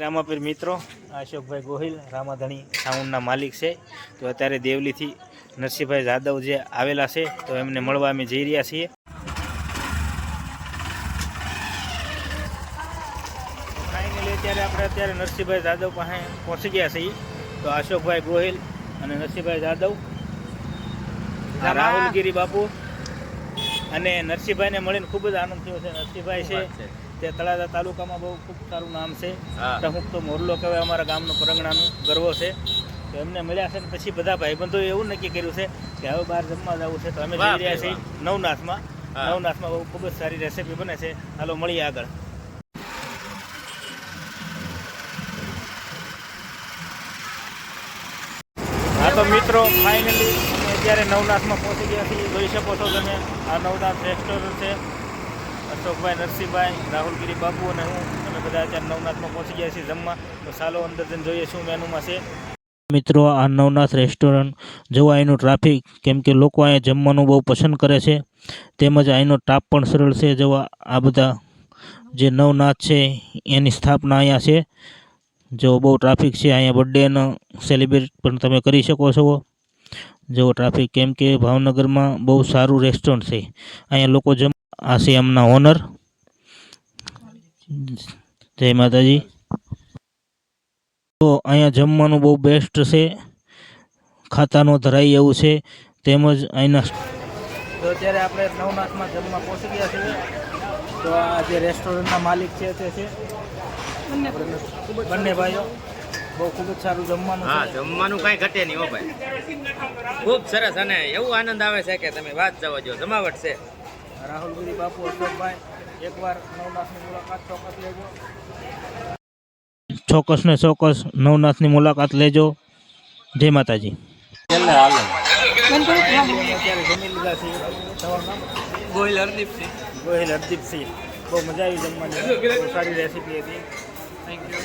રામાપીર મિત્રો અશોકભાઈ ગોહિલ રામાધણી સાઉન્ડના માલિક છે. તો અત્યારે દેવલીથી નરસિંહભાઈ જાદવ જે આવેલા છે તો એમને મળવા અમે જઈ રહ્યા છીએ. ફાઇનલી અત્યારે આપણે અત્યારે નરસિંહભાઈ જાદવ પાસે પહોંચી ગયા છીએ. તો અશોકભાઈ ગોહિલ અને નરસિંહભાઈ જાદવ રાહુલગીરી બાપુ અને નરસિંહભાઈને મળીને ખૂબ જ આનંદ થયો છે. નરસિંહભાઈ છે. તે તળાજા તાલુકામાં બહુ ખૂબ સારું નામ છે. ટહુક તો મોરલો કહેવાય અમારા ગામનું પરંગણાનું ગર્વ છે. તો એમને મળ્યા છે પછી બધા ભાઈબંધો એવું નક્કી કર્યું છે કે હવે બહાર જમવા જવું છે તો અમે જઈ રહ્યા છીએ નવનાથમાં. નવનાથમાં બહુ ખૂબ જ સારી રેસીપી બને છે. હાલો મળીએ આગળ. હા તો મિત્રો ફાઇનલી અત્યારે નવનાથમાં પહોંચી ગયા છીએ. જોઈ શકો છો તમે આ નવનાથ રેસ્ટોરન્ટ છે. અશોકભાઈ નરસિંહભાઈ, રાહુલગીરી બાપુ અને હું. અમે બધા અત્યારે નવનાથમાં પહોંચી ગયા છીએ જમવા. તો ચાલો અંદર જઈને જોઈએ શું મેનુમાં છે. મિત્રો, આ નવનાથ રેસ્ટોરન્ટ. જોવા અહીંનું ટ્રાફિક. કેમ કે લોકો અહીંયા જમવાનું બહુ પસંદ કરે છે. તેમજ અહીંનો ટાપ પણ સરળ છે. જોવા આ બધા જે નવનાથ છે, એની સ્થાપના અહીંયા છે. જો બહુ ટ્રાફિક છે. અહીંયા બર્થડેનો સેલિબ્રેટ પણ તમે કરી શકો છો. જેવો ટ્રાફિક. કેમ કે ભાવનગરમાં બહુ સારું રેસ્ટોરન્ટ છે. અહીંયા લોકો જમ આ છે એમના ઓનર. જય માતાજી. તો અહીંયા જમવાનું બહુ બેસ્ટ છે. ખાતાનો ધરાઈ એવું છે. તેમજ અહીંના તો અત્યારે આપણે નવનાથમાં જમવા પહોંચી ગયા છીએ. તો આ જે રેસ્ટોરન્ટના માલિક છે તે છે. બંને ભાઈઓ. બહુ ખૂબ જ સારું જમવાનું હા જમવાનું કાંઈ ઘટે નહીં હો ભાઈ. ખૂબ સરસ અને એવું આનંદ આવે છે કે તમે વાત જવા જો જમાવટ છે. રાહુલગીરી બાપુ અશોકભાઈ એકવાર નવનાથની મુલાકાત ચોક્કસ લેજો. ચોક્કસ ને ચોક્કસ નવનાથની મુલાકાત લેજો. જય માતાજી. ગોહિલ હરદીપસિંહ ગોહિલ હરદીપસિંહ બહુ મજા આવી જમવાની. બહુ સારી રેસીપી હતી. Thank you